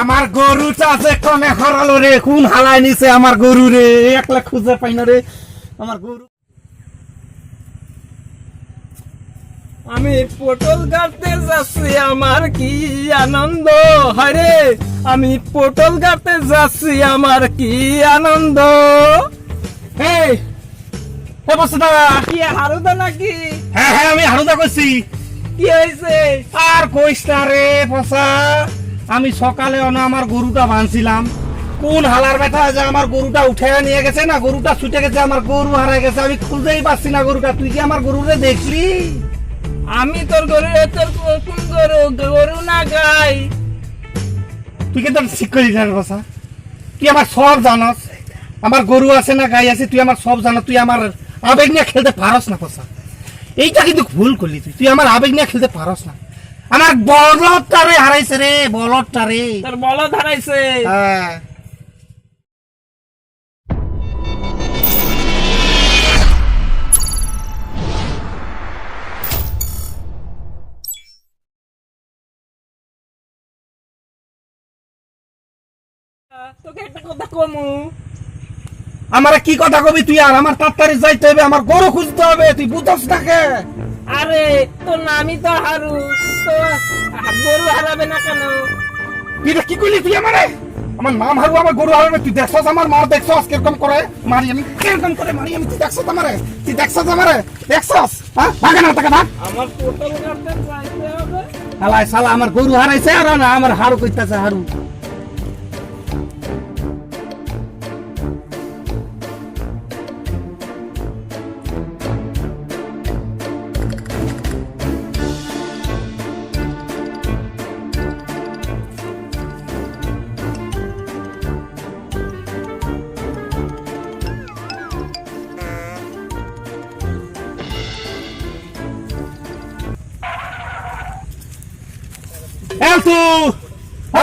আমার গরুটা যে কনে হরালো রে। কোন হালাই নিছে আমার গরু রে? একলা খুঁজে পাই না রে। আমার গরু আমি পটল কাটতে যাচ্ছি আমার কি আনন্দ? হরে আমি পটল কাটতে যাচ্ছি আমার কি আনন্দ? এই হে বসদা কি হারুদা নাকি? হ্যাঁ হ্যাঁ আমি হারুদা করছি কি হয়েছে আর কইস না রে পসা আমি সকালে অনা আমার গরুটা বাঁধছিলাম কোন হালার বেটা যে আমার গরুটা উঠে নিয়ে গেছে না গরুটা ছুটে গেছে আমার গরু হারাই গেছে আমি খুঁজেই পাচ্ছি না গরুটা। তুই কি আমার গরুরে দেখলি? আমি তোর গরু তোর কোন গরু? গরু না গাই। তুই কিন্তু ঠিক করি না বসা? তুই আমার সব জানস। আমার গরু আছে না গাই আছে তুই আমার সব জানো তুই আমার আবেগ নিয়ে খেলতে পারস না পসা এইটা কিন্তু ভুল করলি তুই। তুই আমার আবেগ নিয়ে খেলতে পারস না। আমার বলদটারে হারাইছে রে বলদটারে। তোর বল ধরাইছে হ্যাঁ। তোকে একটা কথা কমু। আমার কি কথা কবি তুই আর? আমার তাড়াতাড়ি যাইতে হবে আমার গরু খুঁজতে হবে তুই বুঝস নাকে আরে তোর নামই তো হারু। তো গরু হারাবে না কেন? এটা কি করলি তুই আমারে? আমার নাম হারু আমার গরু হারাবে তুই দেখছস আমার মার দেখছস কীরকম করে? মারি আমি কীরকম করে মারি আমি? তুই দেখছস আমারে? তুই দেখছস আমারে? দেখছস? হ্যাঁ? ভাগে না টাকা ভাগ। আমার পটল কাটতে যাইতে হবে। হালাই শালা আমার গরু হারাইছে আর না আমার হারু কইতাছে হারু।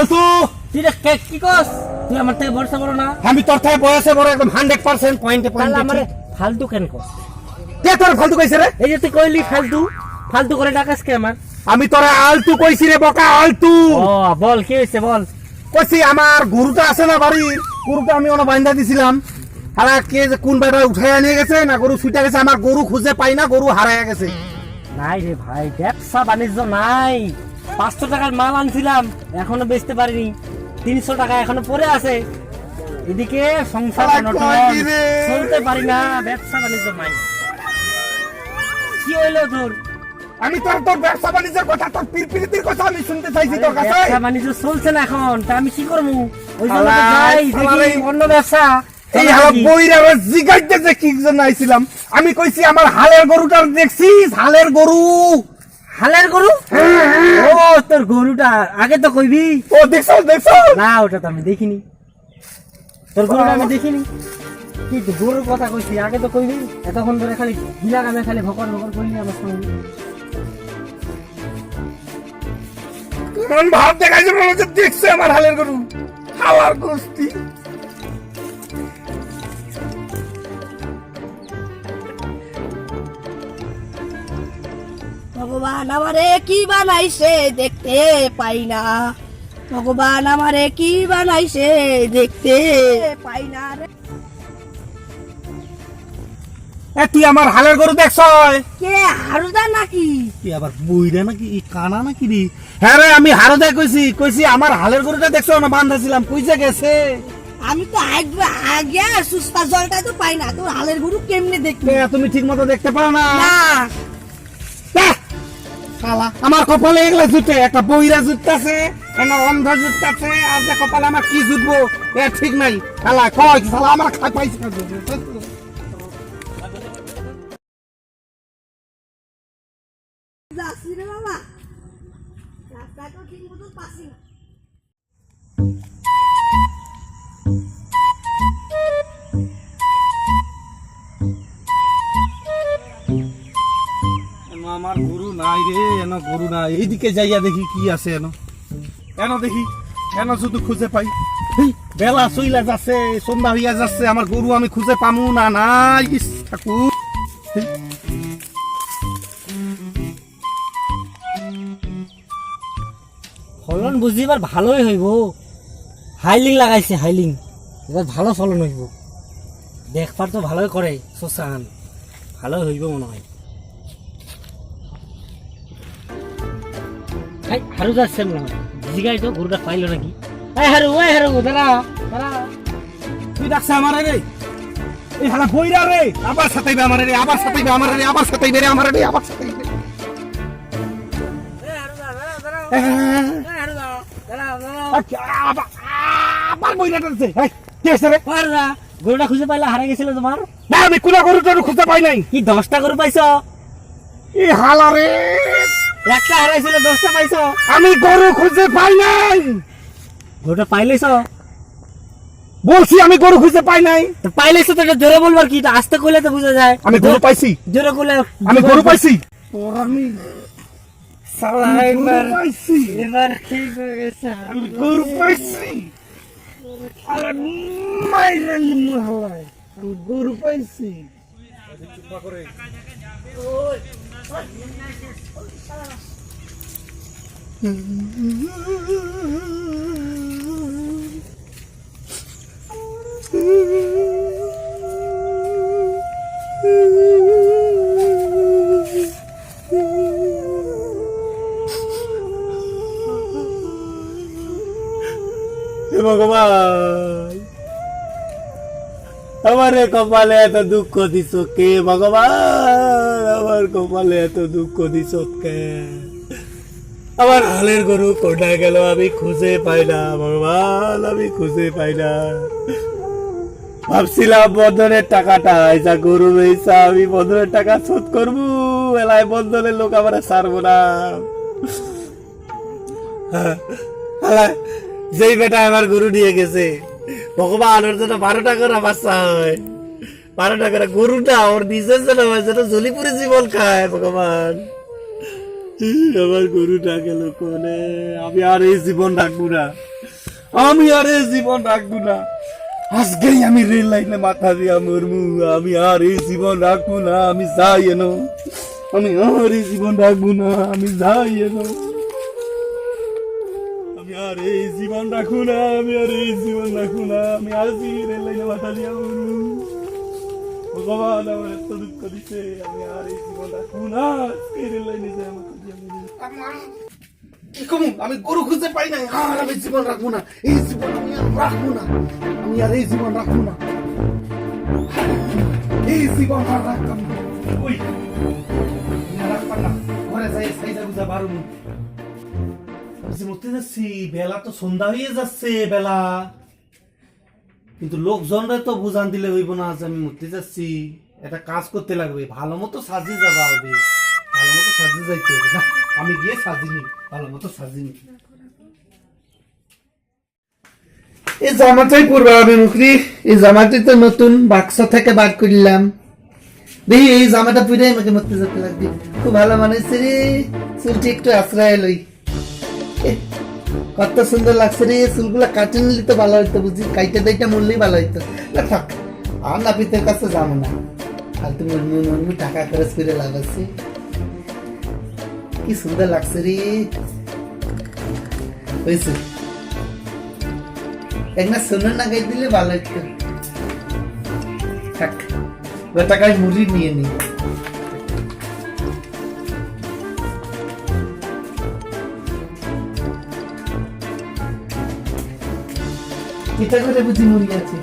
এলতু তুই কে- কি কস? তুই আমার থেকে ভরসা করো না। আমি তোর থেকে বয়সে বড় একদম হান্ড্রেড পার্সেন্ট পয়েন্টে তাহলে আমার পয়েন্টে ফালতু কেন কস? কে তোর ফালতু কইছে রে? এই যে তুই কইলি ফালতু ফালতু করে ডাকাস কে আমার? আমি তোরা আলতু কইছি রে বকা আলতু। ও বল কি হয়েছে বল। কইছি আমার গরুটা আছে না বাড়ির গরুটা আমি ওনা বাইন্দা দিছিলাম। হারা কে যে কোন বেটা উঠাইয়া নিয়ে গেছে না গরু ছুটে গেছে আমার গরু খুঁজে পাই না গরু হারাইয়া গেছে। নাই রে ভাই ব্যবসা বাণিজ্য নাই। পাঁচশো টাকার মাল আনছিলাম এখনও বেচতে পারিনি। তিনশো টাকা এখনও পরে আছে। এদিকে সংসার? চলতে পারি না ব্যবসা বাণিজ্য নাই। কি হইল তোর? আমি তোর তোর ব্যবসা বাণিজ্যের কথা তোর পিরপিরিতির কথা আমি শুনতে চাইছি তোর কাছে। ব্যবসা বাণিজ্য চলছে না এখন তা আমি কি করব? ওই জন্য যাই দেখি অন্য ব্যবসা। এই হালা। বইরা জিগাইতে যে কি জন্য আইছিলাম। আমি কইছি আমার হালের গরুটা দেখছিস? হালের গরু। হালের গরু? ও তোর গরুটা আগে তো কইবি। ও দেখছ দেখছ? না ওটা তো আমি দেখিনি। তোর গরুটা আমি দেখিনি। কি গরুর কথা কইছি আগে তো কইবি। এতক্ষণ ধরে খালি গিলা গামে খালি ভকর ভকর করলি আমার সঙ্গে। কোন ভাব দেখাইছে মনে হচ্ছে দেখছে আমার হালের গরু? হাওয়ার গোষ্ঠী ভগবান আমারে কি বানাইছে দেখতে পাই না। ভগবান আমারে কি বানাইছে দেখতে পাই না রে। এ তুই আমার হালের গরু দেখছ? কে হারুদা নাকি? তুই আবার বইরা নাকি? এই কানা নাকি রে? হ্যাঁ রে আমি হারদা কইছি কইছি আমার হালের গরুটা দেখছ না? বান্ধাছিলাম কইছে গেছে। আমি তো আগে আগে সুস্তা জলটা তো পাই না তোর হালের গরু কেমনে দেখবি? তুমি ঠিক মতো দেখতে পাও না? না। শালা, আমার কপালে এগুলো জুতে একটা বইরা জুততাছে একটা অন্ধ জুটতাছে আর যে কপালে আমার কি জুতবো এ ঠিক নাই। শালা কয় শালা আমার খাই পাইছে বাবা। রাস্তা তো ঠিক মতো পাচ্ছি না। আমার গরু নাই রে, এনো গরু নাই। এইদিকে যাইয়া দেখি কি আছে এনো। এনো দেখি, এনো শুধু খুঁজে পাই। বেলা চইলা যাচ্ছে, সন্ধ্যা হইয়া যাচ্ছে, আমার গরু আমি খুঁজে পামু না নাই? ইস, ঠাকুর। ফলন বুঝি এবার ভালোই হইব। হাইলিং লাগাইছে, হাইলিং। এবার ভালো ফলন হইব। দেখবার তো ভালোই করে শোষান ভালো হইব মনে হয়। এই, হারু যাচ্ছে মনে হয় জিগাই তো গরুটা পাইলো নাকি। এই হারু ওই হারু দাঁড়া দাঁড়া তুই ডাকছে আমার রে এই হালা বইরা রে আবার সাতাইবে আমার রে আবার সাতাইবে আমার রে আবার সাতাইবে রে আমার রে আবার সাতাইবে আবার বইরা এই কি হইছে রে পাররা গরুটা খুঁজে পাইলে হারা গেছিল তোমার না আমি কোনা গরু খুঁজে পাই নাই? কি দশটা গরু পাইছো? এই হালা রে একটা হারাইছিল দশটা পাইছো? আমি গরু খুঁজে পাই নাই। গরুটা পাইলেছ বলছি আমি গরু খুঁজে পাই নাই। তো পাইলেছ তো এটা জোরে বলবার কি? আস্তে কইলে তো বোঝা যায়। আমি গরু পাইছি। জোরে কইলে আমি গরু পাইছি। আমি সালা গরু পাইছি। এবার ঠিক গেছে। আমি গরু পাইছি। আরে মাইরে নিমু আমি গরু পাইছি। হে ভগবান আমার কপালে এত দুঃখ দিছ কে ভগবান? আমার কপালে এত দুঃখ দিছ আমার হালের গরু কোথায় গেল আমি খুঁজে পাই না ভগবান আমি খুঁজে পাই না। ভাবছিলাম বন্ধনের টাকাটা যা গরু রয়েছে আমি বন্ধনের টাকা শোধ করব। এলায় বন্ধনের লোক আমার সারবো না। আলা, যেই বেটা আমার গরু নিয়ে গেছে ভগবান ওর জন্য বারো টাকা করে বাচ্চা হয় বারো টাকা করে গরুটা ওর নিজের জন্য হয় যেন জলিপুরে জীবন খায়, ভগবান। আমার গরুটা গেল কোনে? আমি আর এই জীবন রাখব না। আমি আর এই জীবন রাখব না। আজকেই আমি রেল লাইনে মাথা দিয়া মরমু আমি আর এই জীবন রাখব না, আমি যাই এনো। আমি আর এই জীবন রাখব না, আমি যাই এনো। আমি আর এই জীবন রাখু না, আমি আর এই জীবন রাখু না, আমি আজই রেল লাইনে মাথা দিয়া মরু আমার এত দুঃখ দিছে আমি আর এই না আমি গরু খুঁজে পাই নাই। আর আমি জীবন রাখব না। এই জীবন আমি আর রাখব না। আমি আর এই জীবন রাখব না। এই জীবন আর রাখতাম ওই। না। যাই বেলা তো সন্ধ্যা হয়ে যাচ্ছে, বেলা। কিন্তু লোকজনরা তো বুঝান দিলে হইব না যে আমি মরতে যাচ্ছি। একটা কাজ করতে লাগবে। ভালো মতো সাজিয়ে যাবা হবে। ভালো মতো সাজিয়ে যাইতে হবে না। আমি গিয়ে সাজিনি। ভালো মতো সাজিনি। এই জামাটাই পরবো আমি মুখরি। এই জামাটি তো নতুন। বাক্স থেকে বার করলাম। দেখি, এই জামাটা পরে আমাকে মরতে যেতে লাগবে। খুব ভালো মানেছে রে। চুলটি একটু আশ্রয় লই। কত সুন্দর লাগছে রে, চুলগুলো কাটে নিলে তো ভালো হইতো বুঝি কাইটে দাইটা মরলেই ভালো হইতো। না থাক, আর নাপিতের কাছে যাব না। আর তুমি মরমু মরমু টাকা খরচ করে লাভ আছে। কি সুন্দর লাগছে রে। হয়েছে। একটা সোনার না গাই দিলে ভালো হইতো। থাক টাকায় মুড়ি নিয়ে নি। এটা করে বুঝি মুড়ি আছে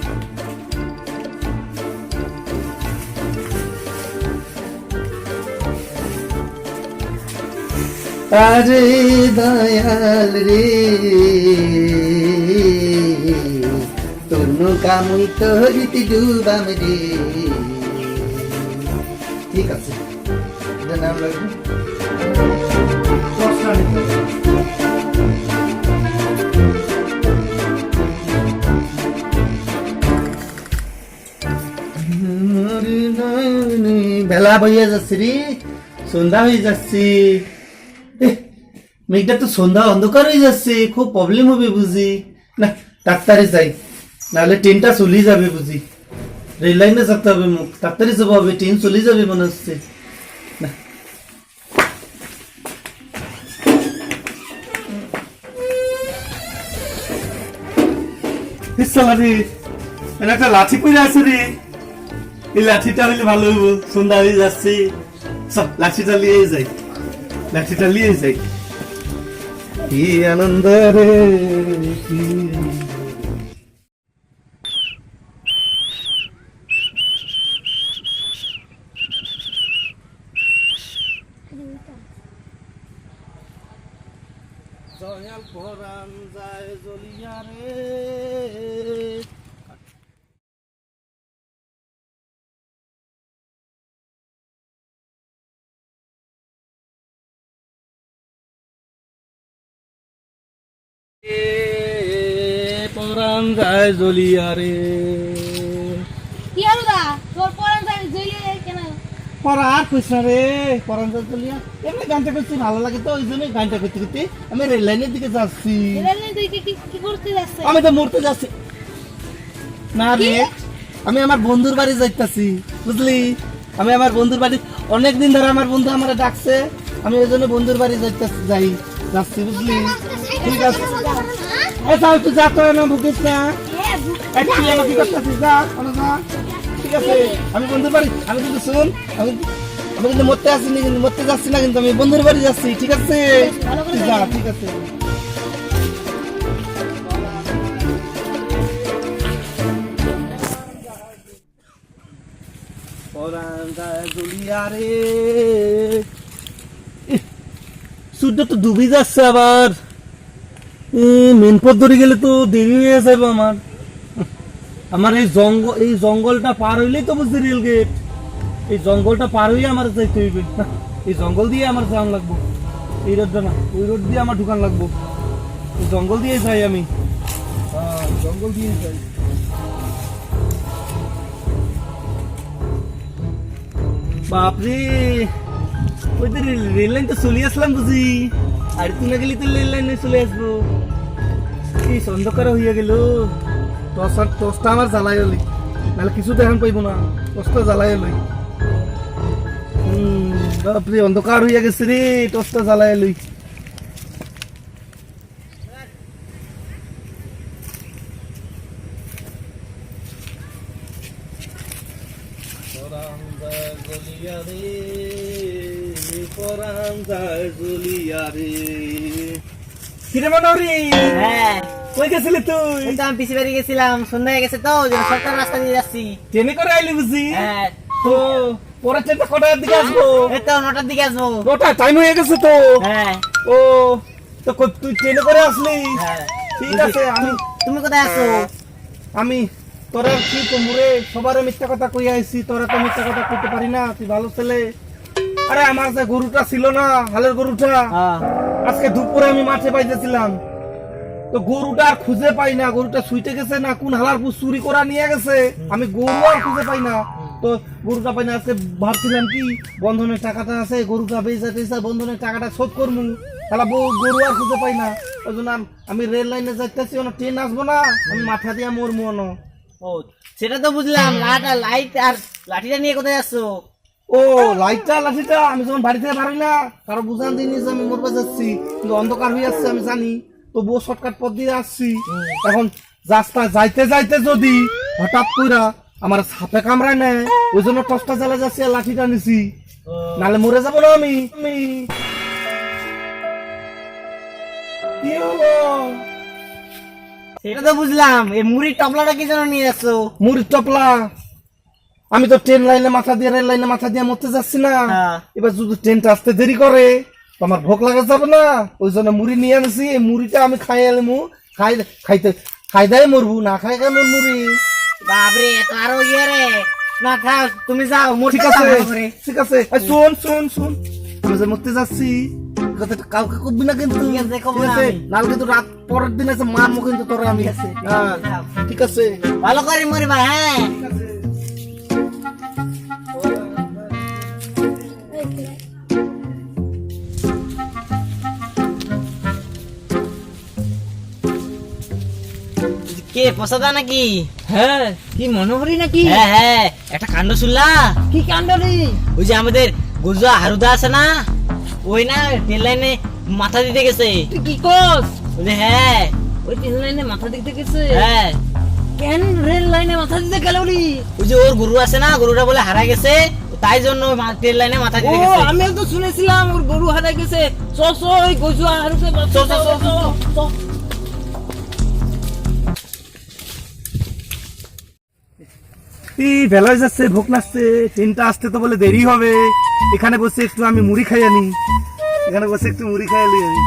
আরে দয়াল রে তোর কামুই তোরিতে ডুবাম রে। বেলা বইয়া যাচ্ছে রে, সন্ধ্যা হয়ে যাচ্ছে। মেঘটা তো সন্ধ্যা অন্ধকার হয়ে যাচ্ছে, খুব প্রবলেম হবে বুঝি। না, ডাক্তারে যাই, নাহলে ট্রেনটা চলে যাবে বুঝি। রেল লাইনে যেতে হবে মুখ তাড়াতাড়ি যাব হবে ট্রেন চলে যাবে মনে হচ্ছে। না। একটা লাঠি পড়ে আছে রে। এই লাঠিটা হইলে ভালো হইব। সন্ধ্যা হয়ে যাচ্ছে। সব লাঠিটা নিয়ে যাই। লাঠিটা নিয়ে যাই। কি আনন্দ রে জয়াল পরাণ যায় জ্বলিয়া রে। পরাণ যায় জ্বলিয়া রে কি হলো দা তোর পরান যায় জেলে কেন? পড়া আর কইস না রে পরান চলিয়া এমনি গানটা করছি ভালো লাগে তো ওই জন্য গানটা করতে করতে আমি রেল লাইনের দিকে যাচ্ছি। রেলে তুই কি কি- কি করতে যাচ্ছে? আমি তো মরতে যাচ্ছি। না রে আমি আমার বন্ধুর বাড়ি যাইতাছি বুঝলি? আমি আমার বন্ধুর বাড়ি অনেক দিন ধরে আমার বন্ধু আমার ডাকছে আমি ওই জন্য বন্ধুর বাড়ি যাইতাছি যাই। যাচ্ছি বুঝলি? ঠিক আছে। এই তাও তুই যা তো না ভুকিস না হ্যাঁ তুই আমাকে করতেছিস? যা ঠিক আছে। আমি বন্ধুর বাড়ি, আমি কিন্তু শুন আমি আমি কিন্তু মরতে আসিনি কিন্তু, মরতে যাচ্ছি না কিন্তু, আমি বন্ধুর বাড়ি যাচ্ছি, ঠিক আছে? যা, ঠিক আছে। সূর্য তো ডুবে যাচ্ছে আবার। মেন পথ ধরে গেলে তো দেরি হয়ে যাবে আমার। আমার এই জঙ্গল এই জঙ্গলটা পার হইলেই তো বুঝছি রেল গেট। এই জঙ্গলটা পার হইলে আমার যাইতে হইবে। এই জঙ্গল দিয়ে আমার যাওয়ান লাগবো। এই রোডটা না ওই রোড দিয়ে আমার ঢুকান লাগবো। এই জঙ্গল দিয়ে যাই আমি। হ্যাঁ, জঙ্গল দিয়ে যাই। বাপরে! ওই তো রেল- লাইন তো চলে আসলাম বুঝি। আর তুই না গেলি তো রেল লাইনে চলে আসব। এই অন্ধকার হইয়া গেল। টস টসটা আমার জ্বালাই হলি। নাহলে কিছু দেখান পাইব না। টসটা জ্বালাই হলি। হুম বাপরে অন্ধকার হইয়া গেছে রে টসটা জ্বালাই হলি। যায় রে। পরাণ যায় জ্বলিয়া রে কিরে মনোরি হ্যাঁ। কই গেছিলি তুই? তো আমি পিছিয়ে বেরিয়ে গেছিলাম সন্ধ্যা হয়ে গেছে তো ওই সরকার রাস্তা দিয়ে যাচ্ছি। ট্রেনে করে আইলি বুঝি? হ্যাঁ। তো পরের ট্রেনটা কটার দিকে আসব? এই তো নটার দিকে আসব। নটা টাইম হয়ে গেছে তো। হ্যাঁ। ও তো তুই ট্রেনে করে আসলি? হ্যাঁ। ঠিক আছে আমি তুমি কোথায় আছো? আমি তোরা কি তো মুরে সবার মিথ্যা কথা কই আইছি? তোরা তো মিথ্যা কথা কইতে পারি না তুই ভালো ছেলে। আরে আমার যে গরুটা ছিল না হালের গরুটা হ্যাঁ। আজকে দুপুরে আমি মাঠে পাইতেছিলাম। তো গরুটা আর খুঁজে পাই না গরুটা শুইতে গেছে না কোন হালার চুরি করা নিয়ে গেছে? আমি গরু আর খুঁজে পাই না। তো গরুটা পাই না আজকে ভাবছিলাম কি বন্ধনের টাকাটা আছে গরুটা বেচা টেচা বন্ধনের টাকাটা শোধ করব তাহলে বউ গরু আর খুঁজে পাই না। ওই জন্য আমি রেল লাইনে যাইতেছি না ট্রেন আসব না আমি মাথা দিয়ে মরবো না ও সেটা তো বুঝলাম আর লাইট আর লাঠিটা নিয়ে কোথায় যাচ্ছো ও লাইটটা লাঠিটা আমি যখন বাড়ি থেকে পারি না কারও বুঝান দিইনি যে আমি মরবে যাচ্ছি কিন্তু অন্ধকার হয়ে যাচ্ছে আমি জানি। তো বউ শর্টকাট পথ দিয়ে আসছি। এখন রাস্তা যাইতে যাইতে যদি হঠাৎ কইরা আমার সাপে কামড়ায় নেয় ওই জন্য টসটা জ্বালা যাচ্ছি আর লাঠিটা নিছি। নালে মরে যাব না আমি। আমি? সেটা তো বুঝলাম এই মুড়ির টপলাটা কি জন্য নিয়ে যাচ্ছো মুড়ির টপলা। আমি তো ট্রেন লাইনে মাথা দিয়ে রেল লাইনে মাথা দিয়ে মরতে যাচ্ছি না। হ্যাঁ। এবার যদি ট্রেনটা আসতে দেরি করে তো আমার ভোগ লাগা যাবে না। ওই জন্য মুড়ি নিয়ে আনছি এই মুড়িটা আমি খাই এলামু খাই খাইতে খাই দেয় মরবু না খাই খাই মোর মুড়ি বাপরে এত আরও ইয়ে রে। না থাক তুমি যাও মুড়ি ঠিক আছে ঠিক আছে। শোন শোন শোন। আমি যে মরতে যাচ্ছি কথাটা কাউকে করবি না কিন্তু। নাহলে কিন্তু রাত পরের দিন আছে মারবো কিন্তু তোরা আমি। হ্যাঁ ঠিক আছে। ভালো করে মরিবা হ্যাঁ। পসাদা নাকি হ্যাঁ কি মনোহরি নাকি হ্যাঁ হ্যাঁ একটা কাণ্ড শুনলা কি কাণ্ড রে ওই যে আমাদের গুজরা হারুদা আছে না ওই না রেল লাইনে মাথা দিতে গেছে তুই কি কস বলে হ্যাঁ ওই তিন লাইনে মাথা দিতে গেছে হ্যাঁ কেন রেল লাইনে মাথা দিতে গেল ওই যে ওর গরু আছে না গরুটা বলে হারা গেছে তাই জন্য ট্রেন লাইনে মাথা দিতে গেছে আমিও তো শুনেছিলাম ওর গরু হারাই গেছে চ চ ওই গজু হারুকে চ, চ, চ, চ, এই বেলা যাচ্ছে, ভোক লাগছে ট্রেনটা আসতে তো বলে দেরি হবে। এখানে বসে একটু আমি মুড়ি খাই আনি। এখানে বসে একটু মুড়ি খাই আনি আমি।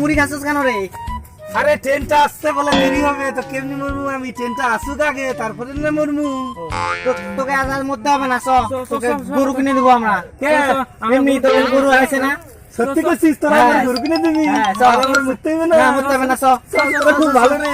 মুড়ি খাচ্ছিস কেন রে আরে, ট্রেনটা আসতে বলে দেরি হবে, তো কেমনি মরমু আমি? ট্রেনটা আসুক আগে, তারপরে না মরমু তোকে আজ আর মরতে হবে না তোকে গরু কিনে দেবো আমরা এমনি তোর গরু আছে না সত্যি করছিস তোরা হ্যাঁ। আমার গরু কিনে দিবি হ্যাঁ। মরতে হবে না না মরতে হবে না খুব ভালো রে।